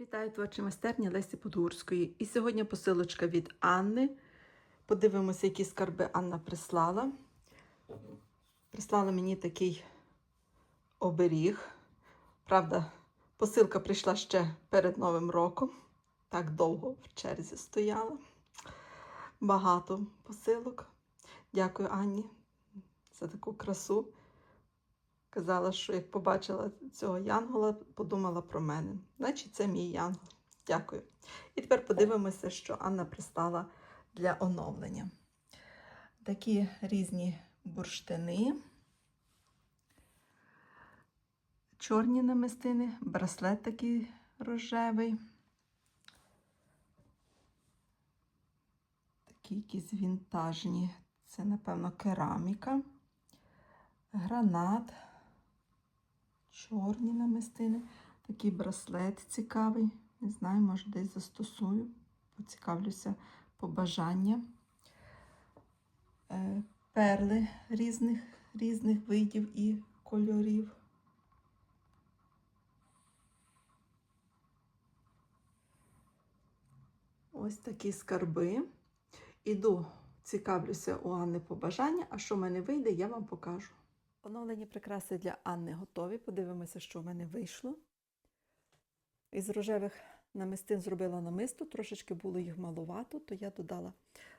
Вітаю творчі майстерні Лесі Подгурської. І сьогодні посилочка від Анни. Подивимося, які скарби Анна прислала. Прислала мені такий оберіг. Правда, посилка прийшла ще перед Новим роком. Так довго в черзі стояла. Багато посилок. Дякую Анні за таку красу. Казала, що як побачила цього янгола, подумала про мене. Значить, це мій янгол. Дякую. І тепер подивимося, що Анна прислала для оновлення. Такі різні бурштини, чорні намистини, браслет такий рожевий. Такі якісь вінтажні. Це, напевно, кераміка, гранат чорні намистини. Такий браслет цікавий. Не знаю, може десь застосую. Поцікавлюся побажання. Е, Перли різних, різних видів і кольорів. Ось такі скарби. Іду, цікавлюся у Анни побажання, а що в мене вийде, я вам покажу. Оновлені прикраси для Анни готові. Подивимося, що в мене вийшло. Із рожевих намистин зробила намисто, трошечки було їх малувато, то я додала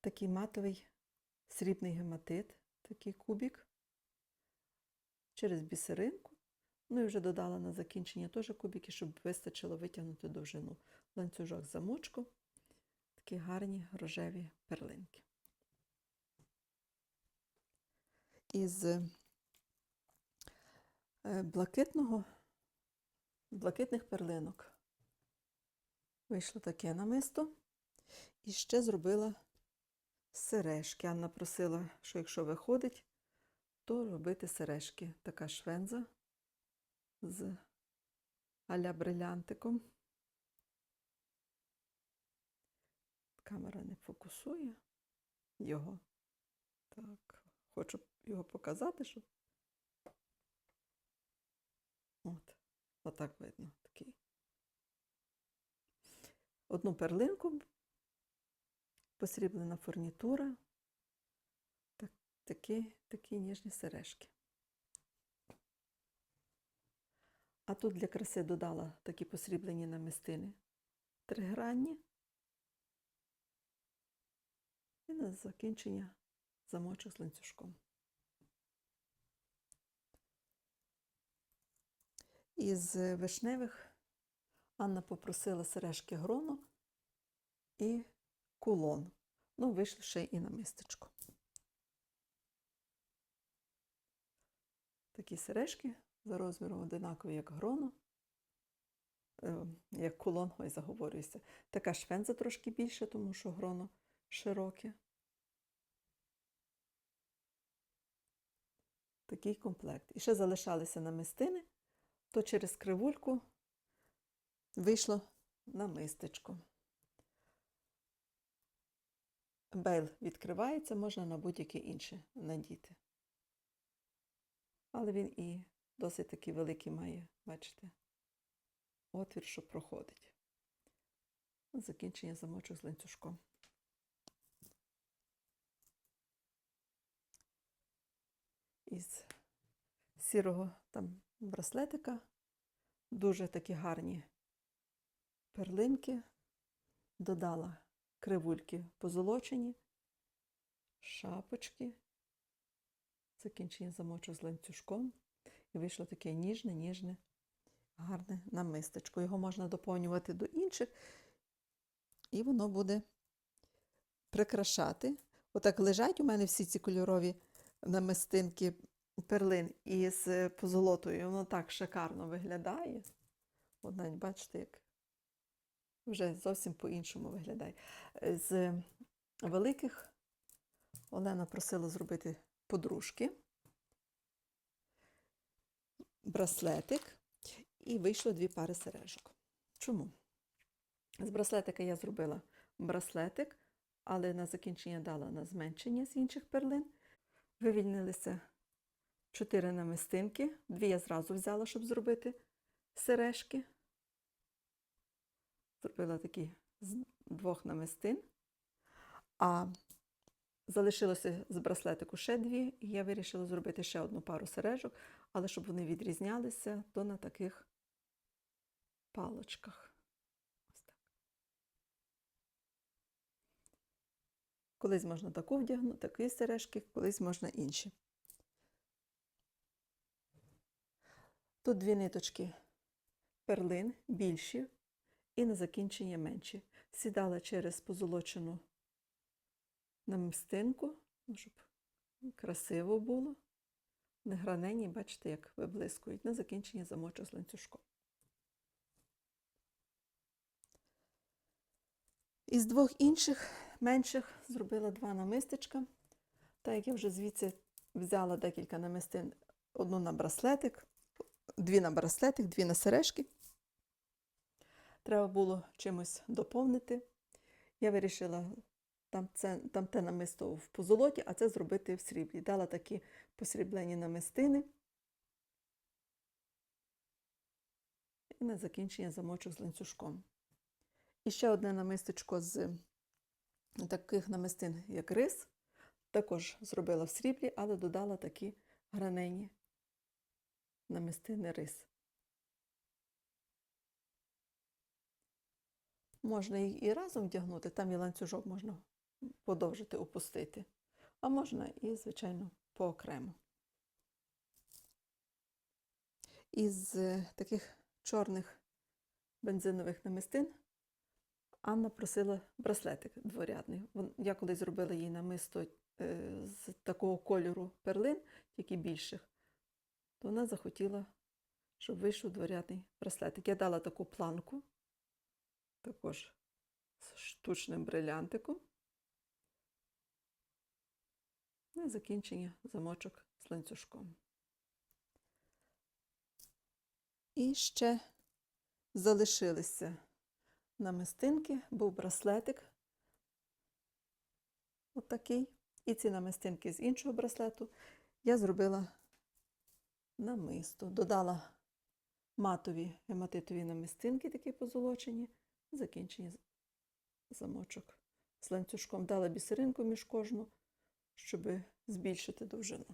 такий матовий срібний гематит, такий кубик через бісеринку. Ну і вже додала на закінчення теж кубики, щоб вистачило витягнути довжину. Ланцюжок замочку, такі гарні рожеві перлинки. Із блакитного, блакитних перлинок. Вийшло таке намисто. І ще зробила сережки. Анна просила, що якщо виходить, то робити сережки. Така швенза з аля брилянтиком. Камера не фокусує його. Так, хочу його показати, щоб От, отак видно такий. Одну перлинку, посріблена фурнітура, так, такі, такі ніжні сережки. А тут для краси додала такі посріблені намистини тригранні. І на закінчення замочок з ланцюжком. Із вишневих Анна попросила сережки гроно і кулон. Ну, вийшло ще і на мистечко. Такі сережки за розміром одинакові, як гроно, е, як кулон, ой, заговорююся. Така швенза трошки більше, тому що гроно широке. Такий комплект. І ще залишалися намистини то через кривульку вийшло на мистечко. Бейл відкривається, можна на будь-яке інше надіти. Але він і досить такий великий має, бачите, отвір, що проходить. Закінчення замочок з ланцюжком. Із сірого там браслетика. Дуже такі гарні перлинки. Додала кривульки позолочені, шапочки, закінчення замочу з ланцюжком. І вийшло таке ніжне, ніжне, гарне намистечко. Його можна доповнювати до інших, і воно буде прикрашати. Отак лежать у мене всі ці кольорові намистинки перлин із позолотою, воно так шикарно виглядає. От бачите, як вже зовсім по-іншому виглядає. З великих Олена просила зробити подружки, браслетик, і вийшло дві пари сережок. Чому? З браслетика я зробила браслетик, але на закінчення дала на зменшення з інших перлин. Вивільнилися чотири намистинки. Дві я зразу взяла, щоб зробити сережки. Зробила такі з двох намистин. А залишилося з браслетику ще дві, і я вирішила зробити ще одну пару сережок, але щоб вони відрізнялися, то на таких палочках. Ось так. Колись можна таку вдягнути, такі сережки, колись можна інші. Тут дві ниточки перлин більші і на закінчення менші. Сідала через позолочену намистинку, щоб красиво було. Не гранені, бачите, як виблискують. На закінчення замочу з ланцюжком. Із двох інших менших зробила два намистечка. Так як я вже звідси взяла декілька намистин, одну на браслетик, дві на браслетик, дві на сережки. Треба було чимось доповнити. Я вирішила там, це, там те намисто в позолоті, а це зробити в сріблі. Дала такі посріблені намистини. І на закінчення замочок з ланцюжком. І ще одне намистечко з таких намистин, як рис. Також зробила в сріблі, але додала такі гранені намистини рис. Можна їх і разом вдягнути, там і ланцюжок можна подовжити, опустити. А можна і, звичайно, поокремо. Із е, таких чорних бензинових намистин Анна просила браслетик дворядний. Я колись зробила їй намисто е, з такого кольору перлин, тільки більших, то вона захотіла, щоб вийшов дворядний браслетик. Я дала таку планку, також з штучним брилянтиком. На закінчення замочок з ланцюжком. І ще залишилися намистинки, був браслетик отакий. І ці намистинки з іншого браслету я зробила намисто. Додала матові гематитові намистинки, такі позолочені, закінчені замочок з ланцюжком. Дала бісеринку між кожну, щоб збільшити довжину.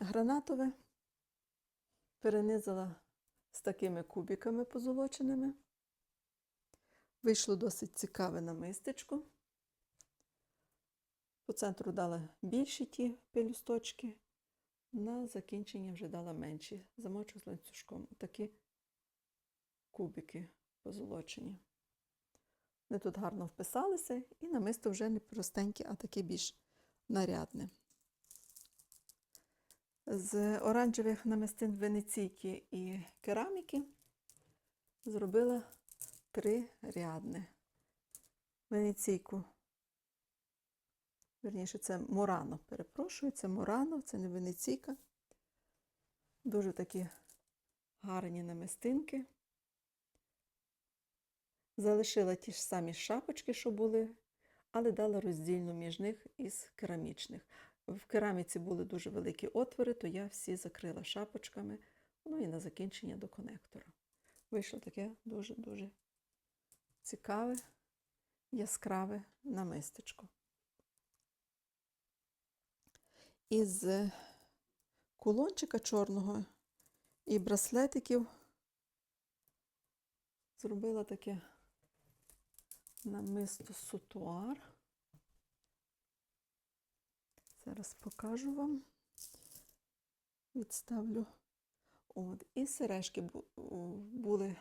Гранатове перенизала з такими кубиками позолоченими. Вийшло досить цікаве намистечко. По центру дала більші ті пелюсточки, на закінчення вже дала менші. Замочу з ланцюжком. Такі кубики позолочені. Вони тут гарно вписалися, і намисто вже не простеньке, а таке більш нарядне. З оранжевих намистин венеційки і кераміки зробила три рядне. Венеційку, верніше, це Мурано, перепрошую, це Мурано, це не венеційка. Дуже такі гарні намистинки. Залишила ті ж самі шапочки, що були, але дала роздільну між них із керамічних. В кераміці були дуже великі отвори, то я всі закрила шапочками, ну і на закінчення до конектора. Вийшло таке дуже-дуже цікаве, яскраве намистечко. Із кулончика чорного і браслетиків зробила таке намисто сутуар. Зараз покажу вам. Відставлю. От. І сережки були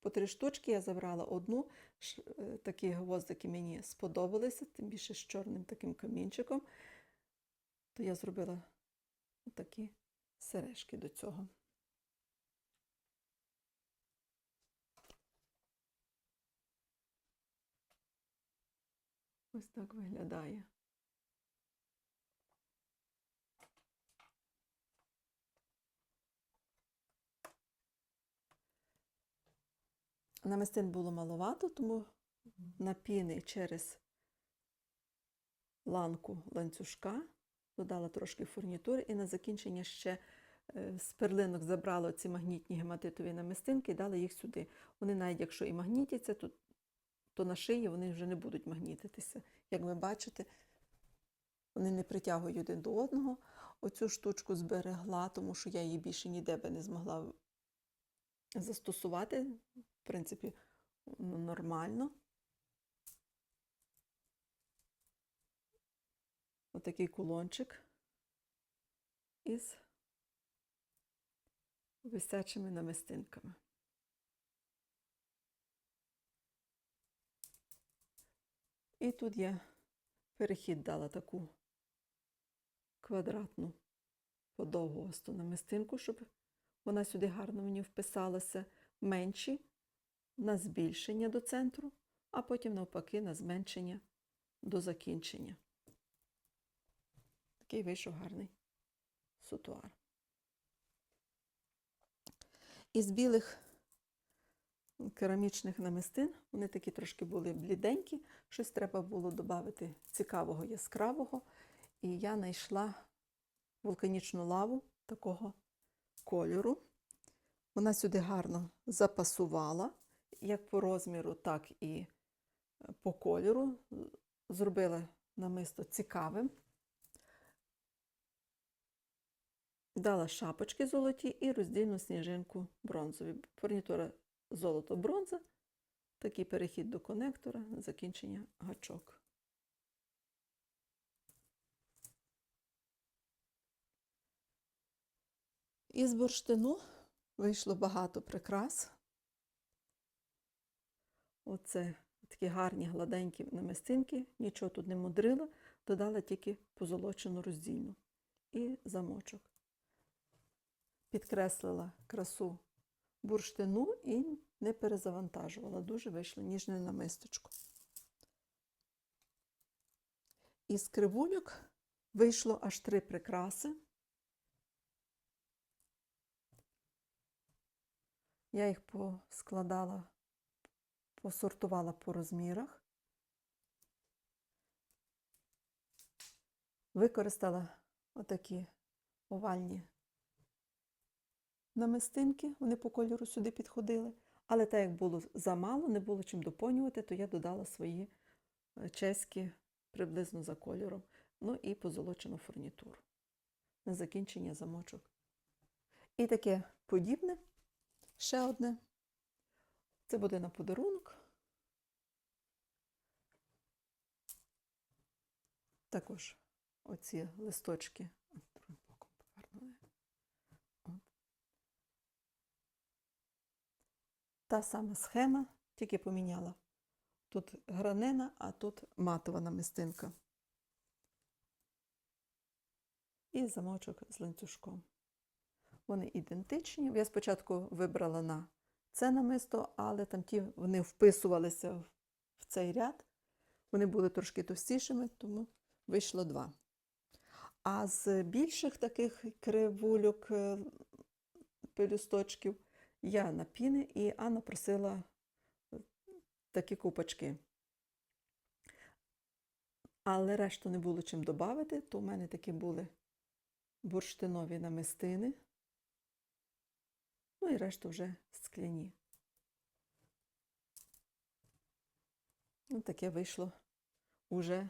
по три штучки. Я забрала одну. Е, Такі гвоздики мені сподобалися, тим більше з чорним таким камінчиком. То я зробила такі сережки до цього. Ось так виглядає. Намистин було маловато, тому на піни через ланку ланцюжка додала трошки фурнітури і на закінчення ще е, з перлинок забрала ці магнітні гематитові намистинки і дала їх сюди. Вони навіть якщо і магнітяться, то, то на шиї вони вже не будуть магнітитися. Як ви бачите, вони не притягують один до одного. Оцю штучку зберегла, тому що я її більше ніде би не змогла застосувати. В принципі, ну, нормально. Отакий кулончик із висячими намистинками. І тут я перехід дала таку квадратну подовгосту намистинку, щоб вона сюди гарно мені вписалася. Менші на збільшення до центру, а потім навпаки на зменшення до закінчення. Такий вийшов гарний сутуар. Із білих керамічних намистин вони такі трошки були бліденькі, щось треба було додати цікавого, яскравого. І я знайшла вулканічну лаву такого кольору. Вона сюди гарно запасувала, як по розміру, так і по кольору. Зробила намисто цікавим. Дала шапочки золоті і роздільну сніжинку бронзові. Фурнітура золото-бронза, такий перехід до конектора, закінчення гачок. Із бурштину вийшло багато прикрас. Оце такі гарні гладенькі намистинки, нічого тут не мудрила, додала тільки позолочену роздільну і замочок. Підкреслила красу бурштину і не перезавантажувала. Дуже вийшло ніжне намисточко. Із кривульок вийшло аж три прикраси. Я їх поскладала, посортувала по розмірах. Використала отакі овальні намистинки, вони по кольору сюди підходили. Але так як було замало, не було чим доповнювати, то я додала свої чеські приблизно за кольором. Ну і позолочену фурнітуру. На закінчення замочок. І таке подібне. Ще одне. Це буде на подарунок. Також оці листочки. Та сама схема, тільки поміняла. Тут гранена, а тут матова намистинка. І замочок з ланцюжком. Вони ідентичні. Я спочатку вибрала на це намисто, але там ті вони вписувалися в цей ряд. Вони були трошки товстішими, тому вийшло два. А з більших таких кривульок, пелюсточків я на піни і Анна просила такі купочки. Але решту не було чим додати, то в мене такі були бурштинові намистини. Ну і решту вже скляні. Ну, таке вийшло уже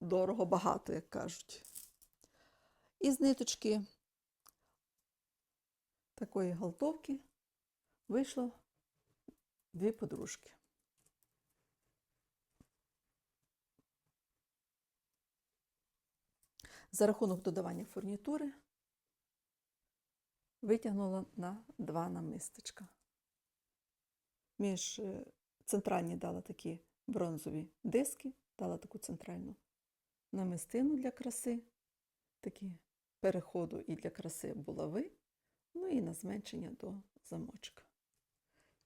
дорого багато, як кажуть. Із ниточки такої галтовки вийшло дві подружки. За рахунок додавання фурнітури витягнула на два намистечка. Між центральні дала такі бронзові диски, дала таку центральну намистину для краси, такі переходу і для краси булави, ну і на зменшення до замочка.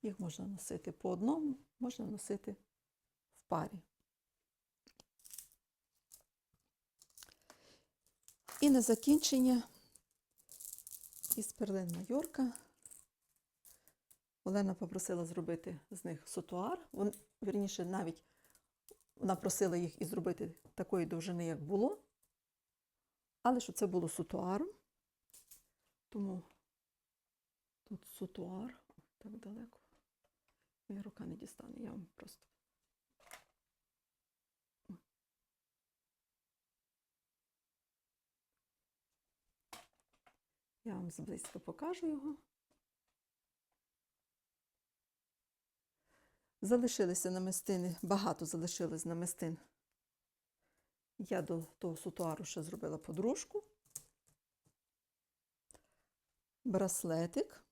Їх можна носити по одному, можна носити в парі. І на закінчення із перлин Майорка. Олена попросила зробити з них сутуар. Вон, вірніше, навіть вона просила їх і зробити такої довжини, як було. Але щоб це було сутуаром. Тому тут сутуар, так далеко. Моя рука не дістане, я вам просто. Я вам зблизька покажу його. Залишилися намистини, багато залишилось намистин. Я до того сутуару ще зробила подружку. Браслетик.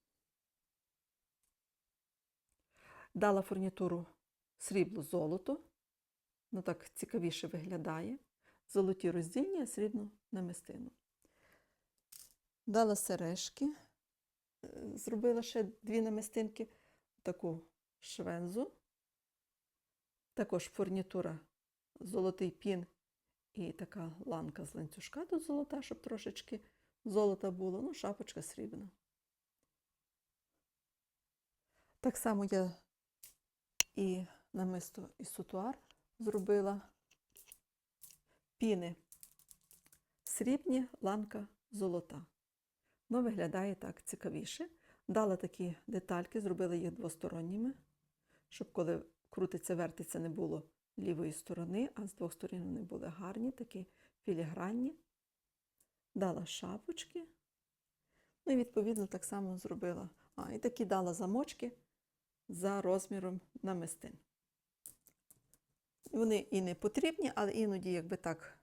Дала фурнітуру срібло золото. Ну так цікавіше виглядає. Золоті роздільні, а срібну намистину. Дала сережки. Е, Зробила ще дві намистинки, таку швензу. Також фурнітура золотий пін і така ланка з ланцюжка тут золота, щоб трошечки золота було, ну, шапочка срібна. Так само я і намисто і сутуар зробила піни срібні, ланка золота. Ну, виглядає так цікавіше. Дала такі детальки, зробила їх двосторонніми, щоб коли крутиться, вертиться, не було лівої сторони, а з двох сторін вони були гарні, такі філігранні. Дала шапочки. Ну і відповідно так само зробила. А, і такі дала замочки за розміром намистин. Вони і не потрібні, але іноді, якби так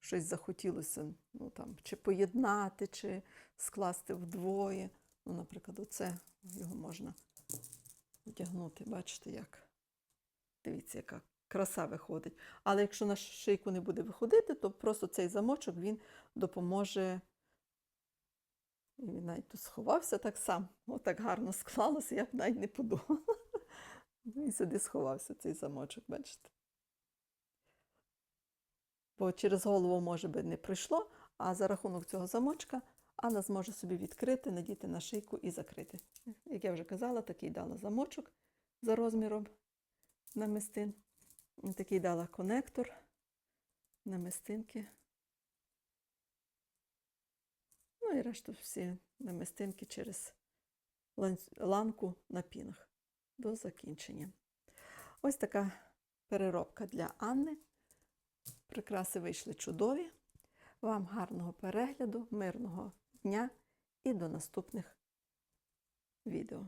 щось захотілося, ну там, чи поєднати, чи скласти вдвоє. Ну, наприклад, оце його можна вдягнути. Бачите, як? Дивіться, яка краса виходить. Але якщо на шийку не буде виходити, то просто цей замочок він допоможе. І він навіть тут сховався так сам. Отак гарно склалося, я б навіть не подумала. Ну і сюди сховався цей замочок, бачите? Бо через голову, може би, не пройшло, а за рахунок цього замочка Анна зможе собі відкрити, надіти на шийку і закрити. Як я вже казала, такий дала замочок за розміром намистин. Такий дала конектор намистинки. Ну і решту всі намистинки через ланку на пінах до закінчення. Ось така переробка для Анни. Прикраси вийшли чудові. Вам гарного перегляду, мирного дня і до наступних відео.